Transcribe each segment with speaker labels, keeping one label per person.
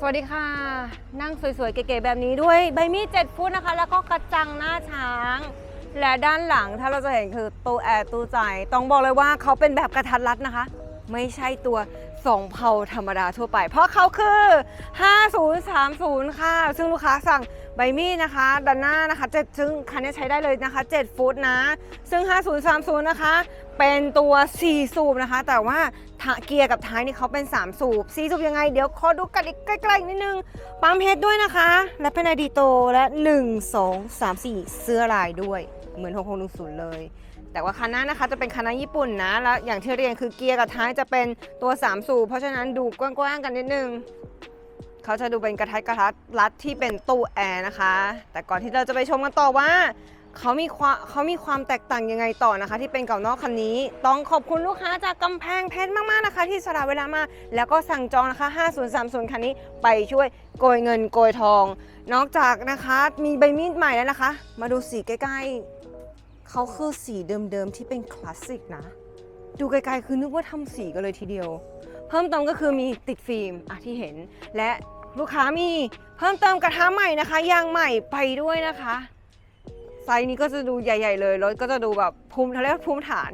Speaker 1: สวัสดีค่ะ นั่งสวยๆ เก๋ๆแบบนี้ด้วยใบมีด7ฟุตนะคะ แล้วก็กระจังหน้าช้าง และด้านหลังถ้าเราจะเห็นคือตู้แอร์ตู้ใจต้องบอกเลยว่าเขาเป็นแบบกระทัดรัดนะคะ ไม่ใช่ตัวสองเผาธรรมดาทั่วไป เพราะเขาคือ 5030 ค่ะ ซึ่งลูกค้าสั่งใบมีดนะคะด้านหน้านะคะเจ็ดซึ่งคันนี้ใช้ได้เลยนะคะ 7 ฟุตนะ ซึ่ง 5030 นะคะ เป็นตัว 4 สูบนะคะ แต่ว่าเกียร์กับท้ายนี่เขาเป็น 3 สูบ 4 สูบยังไง เดี๋ยวขอดูกันอีกใกล้ๆนิดนึง ปั๊มเพชรด้วยนะคะ และเป็นไอดีโตและ 1 2 3 4 เสื้อลายด้วย เหมือน 6610 เลยแต่ว่าคันหน้านะคะจะเป็นคันหน้าญี่ปุ่นนะ แล้วอย่างที่เรียนคือเกียร์กับท้ายจะเป็นตัว 3 สูบ เพราะฉะนั้นดูกว้างๆกันนิดนึง เขาจะดูเป็นกระทัดกระทัดรัดที่เป็นตู้แอร์นะคะ แต่ก่อนที่เราจะไปชมกันต่อว่า เขามีความเขามีความแตกต่างยังไงต่อนะคะ ที่เป็นเก่านอกคันนี้ ต้องขอบคุณลูกค้าจากกำแพงเพชรมากๆนะคะ ที่สละเวลามา แล้วก็สั่งจองนะคะ 5030 คันนี้ไปช่วยโกยเงินโกยทอง นอกจากนะคะมีใบมีดใหม่แล้วนะคะ มาดูสีใกล้ๆเขาคือสีเดิมๆที่เป็นคลาสสิกนะ ดูไกลๆคือนึกว่าทำสีกันเลยทีเดียว เพิ่มเติมก็คือมีติดฟิล์มอะที่เห็น และลูกค้ามีเพิ่มเติมกระทะใหม่นะคะยางใหม่ไปด้วยนะคะ ไซส์นี้ก็จะดูใหญ่ ๆ เลยรถก็จะดูแบบภูมิเขาเรียกว่าภูมิฐาน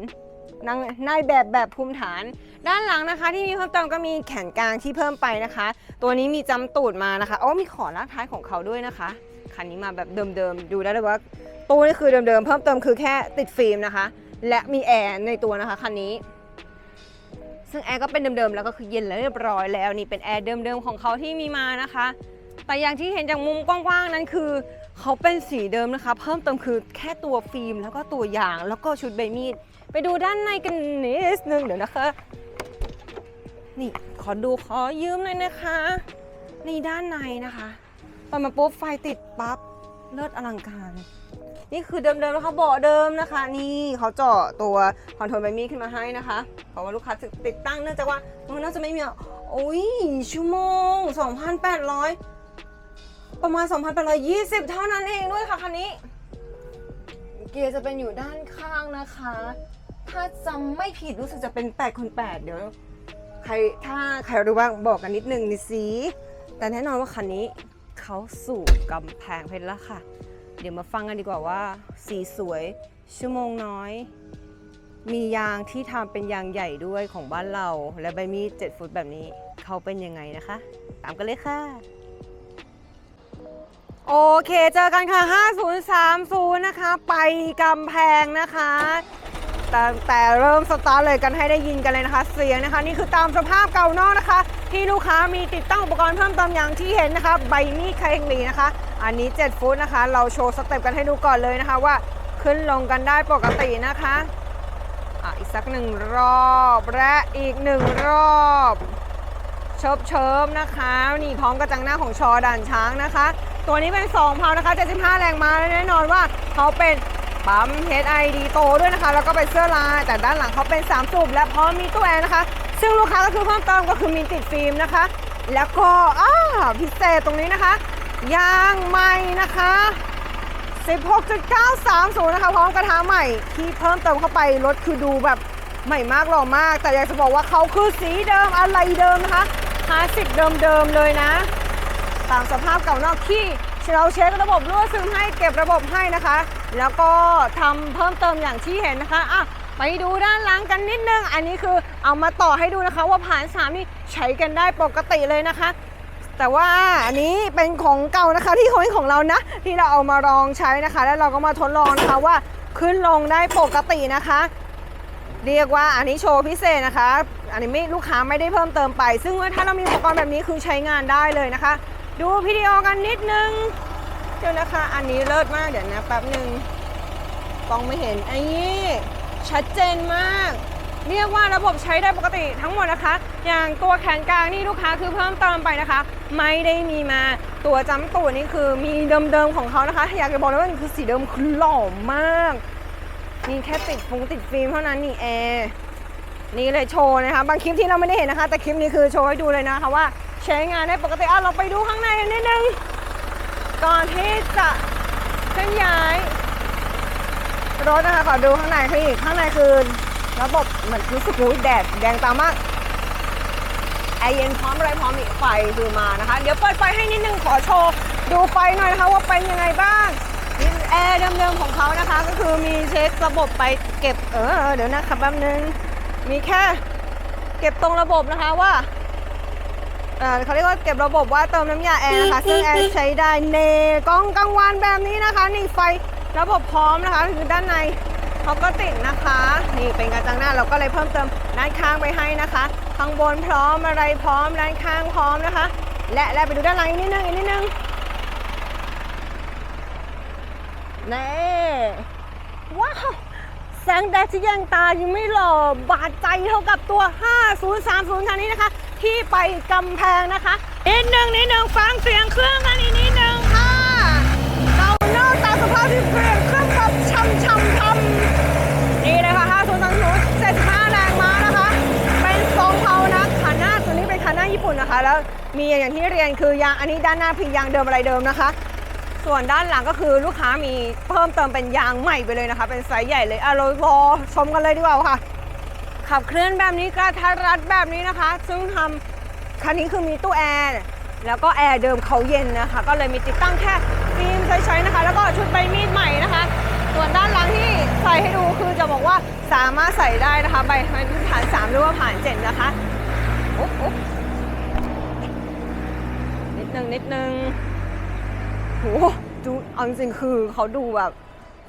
Speaker 1: นางนายแบบแบบภูมิฐาน ด้านหลังนะคะ ที่มีเพิ่มเติมก็มีแขนกลางที่เพิ่มไปนะคะ ตัวนี้มีจำตูดมานะคะโอ๋อมีขอลากท้ายของเขาด้วยนะคะคันนี้มาแบบเดิมๆดูได้เลยว่าตู้นี่คือเดิมๆเพิ่มเติมคือแค่ติดฟิล์มนะคะ และมีแอร์ในตัวนะคะคันนี้ ซึ่งแอร์ก็เป็นเดิมๆแล้วก็คือเย็นแล้วเรียบร้อยแล้วนี่เป็นแอร์เดิมๆของเขาที่มีมานะคะ แต่อย่างที่เห็นจากมุมกว้างๆนั้นคือ เขาเป็นสีเดิมนะคะ เพิ่มเติมคือแค่ตัวฟิล์ม แล้วก็ตัวยางแล้วก็ชุดใบมีด ไปดูด้านในกันนิดนึงเดี๋ยวนะคะ นี่ขอดูขอยืมหน่อยนะคะนี่ด้านในนะคะเปิดมาปุ๊บไฟติดปั๊บเลิศอลังการ นี่คือเดิมๆนะคะเบาะเดิมนะคะ นี่เขาเจาะตัวคอนโทรลใบมีดขึ้นมาให้นะคะเพราะว่าลูกค้าติดตั้งเนื่องจากว่ามันน่าจะไม่มีอะโอ้ยชั่วโมง 2,800 ประมาณ 2,820 เท่านั้นเองด้วยค่ะคันนี้ เกียร์จะเป็นอยู่ด้านข้างนะคะ ถ้าจำไม่ผิดรู้สึกจะเป็น8คน8เดี๋ยวใครถ้าใครรู้บ้างบอกกันนิดนึงนี่สิแต่แน่นอนว่าคันนี้เขาสู่กำแพงเพชรแล้วค่ะ เดี๋ยวมาฟังกันดีกว่าว่า สีสวยชั่วโมงน้อย มียางที่ทำเป็นยางใหญ่ด้วยของบ้านเรา และใบมีด7ฟุตแบบนี้เขาเป็นยังไงนะคะ ตามกันเลยค่ะ โอเค เจอกันค่ะ 5030 นะคะ ไปกำแพงนะคะ แต่แต่เริ่มสตาร์ทเลยกันให้ได้ยินกันเลยนะคะ เสียงนะคะ นี่คือตามสภาพเก่านอกนะคะ ที่ลูกค้ามีติดตั้งอุปกรณ์เพิ่มเติมอย่างที่เห็นนะคะ ใบมีดไคเฮงลีนะคะ อันนี้ 7 ฟุตนะคะ เราโชว์สเต็ปกันให้ดูก่อนเลยนะคะว่าขึ้นลงกันได้ปกตินะคะอะอีกสักหนึ่งรอบและอีกหนึ่งรอบเชิบเชิบนะคะ นี่พร้อมกระจังหน้าของชอด่านช้างนะคะ ตัวนี้เป็น2เพานะคะ 75 แรงม้าและแน่นอนว่าเขาเป็นปั๊ม HID โตด้วยนะคะ แล้วก็เป็นเสื้อลาย แต่ด้านหลังเขาเป็น 3 สูบและพร้อมมีตู้แอร์นะคะ ซึ่งลูกค้าก็คือเพิ่มเติมก็คือมีติดฟิล์มนะคะ แล้วก็อ้าพิเศษตรงนี้นะคะ ยางใหม่นะคะ 16.930 นะคะ พร้อมกระทะใหม่ที่เพิ่มเติมเข้าไปรถคือดูแบบใหม่มากหล่อมาก แต่อยากจะบอกว่าเขาคือสีเดิมอะไรเดิมนะคะคลาสสิกเดิมๆเลยนะ ตามสภาพเก่านอกที่เราเช็คระบบรั่วซึมให้เก็บระบบให้นะคะ แล้วก็ทำเพิ่มเติมอย่างที่เห็นนะคะอะไปดูด้านหลังกันนิดนึง อันนี้คือเอามาต่อให้ดูนะคะ ว่าผ่านสามนี่ใช้กันได้ปกติเลยนะคะ แต่ว่าอันนี้เป็นของเก่านะคะที่ของของเรานะ ที่เราเอามาลองใช้นะคะ แล้วเราก็มาทดลองนะคะว่าขึ้นลงได้ปกตินะคะ เรียกว่าอันนี้โชว์พิเศษนะคะ อันนี้ไม่ลูกค้าไม่ได้เพิ่มเติมไป ซึ่งว่าถ้าเรามีอุปกรณ์แบบนี้คือใช้งานได้เลยนะคะ ดูวิดีโอกันนิดนึง เดี๋ยวนะคะ อันนี้เลิศมากเดี๋ยวนะแป๊บหนึ่งกล้องไม่เห็นไอันนี้ชัดเจนมาก เรียกว่าระบบใช้ได้ปกติทั้งหมดนะคะ อย่างตัวแขนกลางนี่ลูกค้าคือเพิ่มเติมไปนะคะ ไม่ได้มีมาตัวจำตูดนี่คือมีเดิมๆของเขานะคะ อยากจะบอกเลยว่าคือสีเดิมคือหล่อมากนี่แค่ติดฟงติดฟิล์มเท่านั้นนี่แอร์นี่เลยโชว์นะคะ บางคลิปที่เราไม่ได้เห็นนะคะ แต่คลิปนี้คือโชว์ให้ดูเลยนะคะว่า ใช้งานได้ปกติอะเราไปดูข้างในกันนิดนึง ก่อนที่จะเคลื่อนย้ายรถนะคะขอดูข้างในคืออีกข้างในคือระบบเหมือนรู้สึกว่าแดดแดงตามากแอร์เย็นพร้อมอะไรพร้อมอีกไฟคือมานะคะ เดี๋ยวเปิดไฟให้นิดนึงขอโชว์ดูไฟหน่อยนะคะว่าเป็นยังไงบ้างแอร์เดิมๆของเขานะคะ ก็คือมีเช็คระบบไปเก็บเออเดี๋ยวนะครับแป๊บนึงมีแค่ เก็บตรงระบบนะคะว่า อ่อเขาเรียกว่าเก็บระบบว่าเติมน้ำยาแอร์นะคะ ซึ่งแอร์ใช้ได้เนกล้องกลางวันแบบนี้นะคะ นี่ไฟระบบพร้อมนะคะ คือด้านในเขาก็ติดนะคะ นี่เป็นกระจังหน้าเราก็เลยเพิ่มเติมด้านข้างไปให้นะคะ ข้างบนพร้อมอะไรพร้อมด้านข้างพร้อมนะคะ และและไปดูด้านหลังอีกนิดนึงอีกนิดนึงนี่ว้าว แสงแดดที่แยงตายังไม่หล่อบาดใจเท่ากับตัว 5030คันนี้นะคะ ที่ไปกำแพงนะคะนิดนึงนิดนึงฟังเสียงเครื่องกันอีกนิดนึงค่ะเราเลิกตาสภาพที่เปลี่ยนเครื่องแบบช่ำช่ำทำนี่เลยค่ะ5030 75แรงม้านะคะ เป็นทรงเผานะคันหน้าตัวนี้เป็นคันหน้าญี่ปุ่นนะคะ แล้วมีอย่างที่เรียนคือยางอันนี้ด้านหน้าพิงยางเดิมอะไรเดิมนะคะ ส่วนด้านหลังก็คือลูกค้ามีเพิ่มเติมเป็นยางใหม่ไปเลยนะคะ เป็นไซส์ใหญ่เลยอะเรารอชมกันเลยดีกว่าค่ะ ขับเคลื่อนแบบนี้กระทัดรัดแบบนี้นะคะ ซึ่งทำคันนี้คือมีตู้แอร์แล้วก็แอร์เดิมเขาเย็นนะคะ ก็เลยมีติดตั้งแค่ฟิล์มใช้ๆนะคะ แล้วก็ชุดใบมีดใหม่นะคะ ส่วนด้านหลังที่ใส่ให้ดูคือจะบอกว่าสามารถใส่ได้นะคะใบผ่าน3หรือว่าผ่าน7นะคะอ๊บโอ๊บนิดนึงนิดนึง โหดูเอาจริงๆคือเขาดูแบบ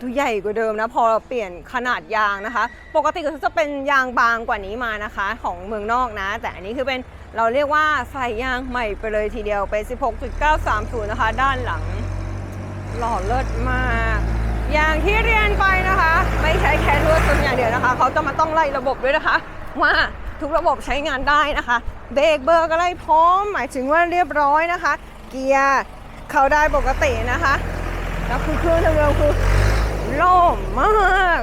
Speaker 1: ดูใหญ่กว่าเดิมนะ พอเราเปลี่ยนขนาดยางนะคะ ปกติก็จะเป็นยางบางกว่านี้มานะคะ ของเมืองนอกนะ แต่อันนี้คือเป็นเราเรียกว่าใส่ยางใหม่ไปเลยทีเดียวเป็น 16.930 นะคะ ด้านหลัง หล่อเลิศมาก อย่างที่เรียนไปนะคะ ไม่ใช้แค่รวดซึมอย่างเดียวนะคะ เขาจะมาต้องไล่ระบบด้วยนะคะ ว่าทุกระบบใช้งานได้นะคะ เบรกเบอร์ก็ไล่พร้อม หมายถึงว่าเรียบร้อยนะคะ เกียร์ เข้าได้ปกตินะคะ แล้วคือเครื่องเดิมๆคือหล่อมาก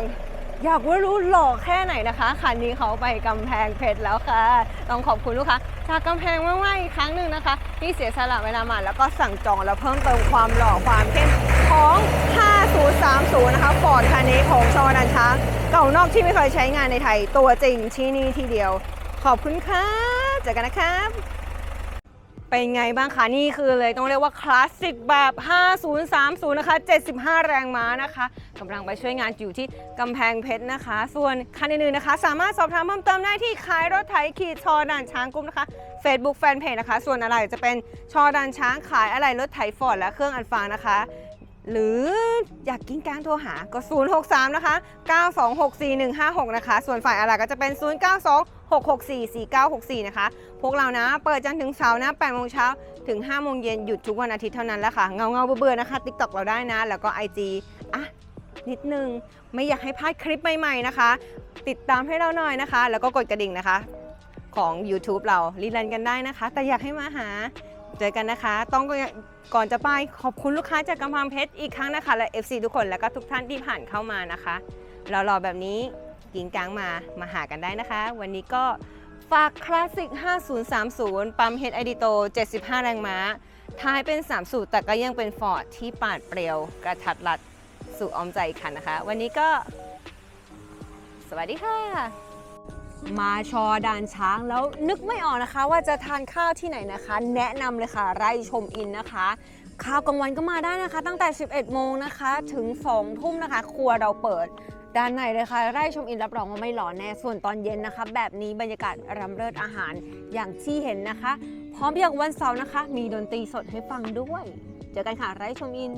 Speaker 1: อยากว่ารู้หล่อแค่ไหนนะคะ คันนี้เขาไปกำแพงเพชรแล้วค่ะ ต้องขอบคุณลูกค้าจากกำแพงมากๆอีกครั้งหนึ่งนะคะ ที่เสียสละเวลามาแล้วก็สั่งจองแล้วเพิ่มเติมความหล่อความเข้มของ 5030 นะคะฟอร์ดคันนี้ของชอนันช้างเก่านอกที่ไม่เคยใช้งานในไทย ตัวจริงที่นี่ที่เดียว ขอบคุณค่ะเจอกันนะครับ เป็นไงบ้างคะ นี่คือเลยต้องเรียกว่าคลาสสิกแบบ 5030 นะคะ 75 แรงม้านะคะกำลังไปช่วยงานอยู่ที่กำแพงเพชรนะคะ ส่วนคันอื่นๆนะคะ สามารถสอบถามเพิ่มเติมได้ที่ขายรถไถขีดชอด่านช้างกุ้มนะคะ Facebook Fanpage นะคะ ส่วนอะไรจะเป็นชอด่านช้างขายอะไรรถไถฟอร์ดและเครื่องอันฟางนะคะ หรืออยากกิ้งกลางโทรหาก็ 063 นะคะ 9264156 นะคะ ส่วนฝ่ายอะไรก็จะเป็น 0926644964 นะคะ พวกเรานะ เปิดจันทร์ถึงเสาร์นะ8โมงเช้าถึง5โมงเย็นหยุดทุกวันอาทิตย์เท่านั้นแหละค่ะ เงาเงาเบื่อๆนะคะ TikTok เราได้นะ แล้วก็ IG อะ นิดนึง ไม่อยากให้พลาดคลิปใหม่ๆนะคะ ติดตามให้เราหน่อยนะคะ แล้วก็กดกระดิ่งนะคะ ของ YouTube เรารีลันกันได้นะคะ แต่อยากให้มาหา เจอกันนะคะ ต้องก่อนจะไปขอบคุณลูกค้าจากกำแพงเพชรอีกครั้งนะคะ และ FC ทุกคนแล้วก็ทุกท่านที่ผ่านเข้ามานะคะเรารอแบบนี้กิงกลางมามาหากันได้นะคะ วันนี้ก็ฝากคลาสสิก 5030 ปั๊มเฮดไอดิโต 75 แรงม้า ท้ายเป็น 3 สูตรแต่ก็ยังเป็นฟอร์ดที่ปาดเปรียว กระทัดรัดสู่ออมใจอีกคันนะคะ วันนี้ก็ สวัสดีค่ะ มาชอดานช้างแล้วนึกไม่ออกนะคะ ว่าจะทานข้าวที่ไหนนะคะ แนะนำเลยค่ะ ไร่ชมอินนะคะข้าวกลางวันก็มาได้นะคะ ตั้งแต่ 11 โมงนะคะ ถึง 2 ทุ่มนะคะ ครัวเราเปิด ด้านในเลยค่ะ ไร่ชมอินรับรองว่าไม่หลอนแน่ ส่วนตอนเย็นนะคะ แบบนี้บรรยากาศรำเริดอาหารอย่างที่เห็นนะคะ พร้อมอย่างวันเสาร์นะคะ มีดนตรีสดให้ฟังด้วย เจอกันค่ะไร่ชมอิน